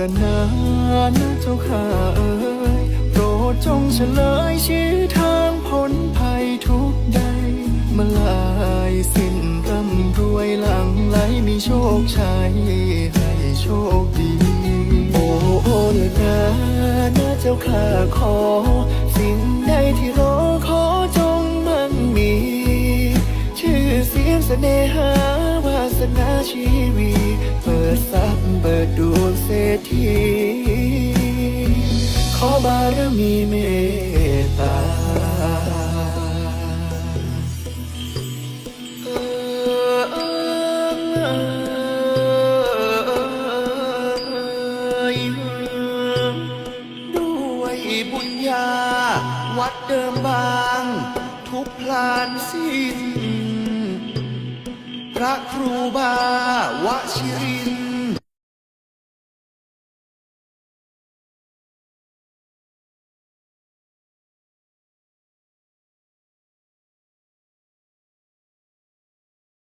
ละนานะเจ้าข้าเอ๋ยโปรดจงเฉลยชี้ทางพ้นภัยทุกใดมาลายสิ้นร่ำรวยหลังไหลมีโชคชัยให้โชคดี โอ้ละนานะเจ้าข้าขอ สิ่งใดที่รอขอจงมั่งมีชื่อเสียงเสน่หาวาสนาชีวี เปิดทรัพย์เปิดดวง ทีขอบารมีเมตตาด้วยบุญญา วัดเดิมบาง ทุกพลานสิ้น พระครูบาวชิริน